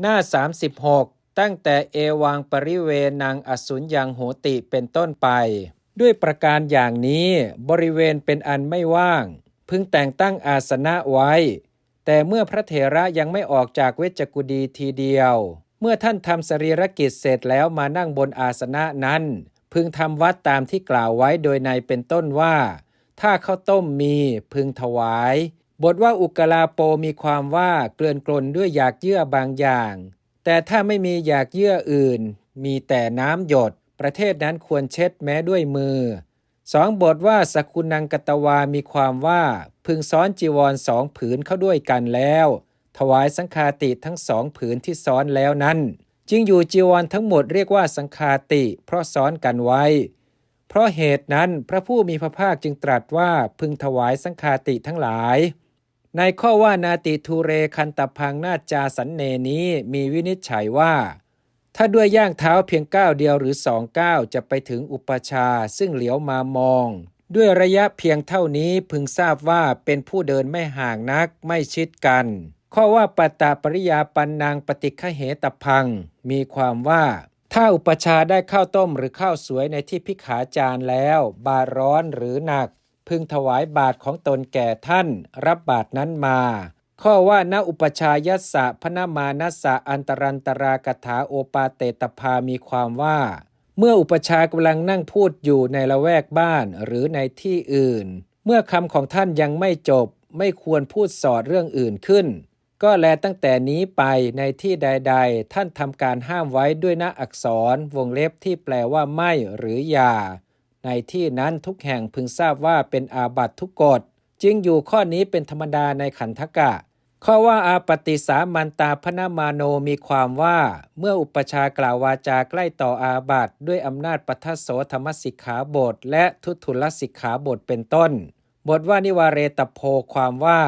หน้า 36 ตั้งแต่เอวังปริเวนังอสุญยังโหติเป็นต้นไป ด้วยประการอย่างนี้บริเวณเป็นอันไม่ว่าง พึงแต่งตั้งอาสนะไว้ แต่เมื่อพระเถระยังไม่ออกจากเวชกุดีทีเดียว เมื่อท่านทำสรีรกิจเสร็จแล้วมานั่งบนอาสนะนั้น พึงทำวัดตามที่กล่าวไว้โดยในเป็นต้นว่า ถ้าข้าวต้มมีพึงถวาย บทว่าอุกลาโปมีความว่าเกลื่อนกลนด้วยอยากเยื่อบางอย่าง แต่ถ้าไม่มีอยากเยื่ออื่น มีแต่น้ำหยด ประเทศนั้นควรเช็ดแม้ด้วยมือสองบทว่าสกุนังกตวามีความว่า พึงซ้อนจีวรสองผืนเข้าด้วยกันแล้ว ถวายสังฆาติทั้งสองผืนที่ซ้อนแล้วนั้น จึงอยู่จีวรทั้งหมดเรียกว่าสังฆาติ เพราะซ้อนกันไว้ เพราะเหตุนั้นพระผู้มีพระภาคจึงตรัสว่าพึงถวายสังฆาติทั้งหลาย ในข้อว่านาติทูเรคันตพังนาจาสันเนนี้มีวินิจฉัยว่า ถ้าด้วยย่างเท้าเพียงก้าวเดียวหรือสองก้าวจะไปถึงอุปชาซึ่งเหลียวมามอง ด้วยระยะเพียงเท่านี้พึงทราบว่าเป็นผู้เดินไม่ห่างนักไม่ชิดกัน ข้อว่าปตตปริยาปันนางปฏิฆเหตพัง มีความว่าถ้าอุปชาได้ข้าวต้มหรือข้าวสวยในที่พิขาจารแล้ว บาร้อนหรือหนัก พึงถวายบาทของตนแก่ท่าน รับบาทนั้นมา ข้อว่าณอุปชายัสสะพนามานัสสะอันตรันตรากถาโอปาเตตภามีความว่า เมื่ออุปชากำลังนั่งพูดอยู่ในละแวกบ้านหรือในที่อื่น เมื่อคำของท่านยังไม่จบ ไม่ควรพูดสอดเรื่องอื่นขึ้น ก็แลตั้งแต่นี้ไปในที่ใด ๆ ท่านทำการห้ามไว้ด้วยหน้าอักษรวงเล็บที่แปลว่าไม่หรืออย่า ในที่นั้นทุกแห่งพึงทราบว่าเป็นอาบัตทุกกฎจึงอยู่ข้อนี้เป็นธรรมดาในขันธกะ ข้อว่าอาปฏิสามันตาพนามาโนมีความว่า เมื่ออุปชากล่าววาจาใกล้ต่ออาบัตด้วยอำนาจปัทโสธรรมสิกขาบท และทุตุลสิกขาบทเป็นต้น บทว่านิวาเรตโพความว่า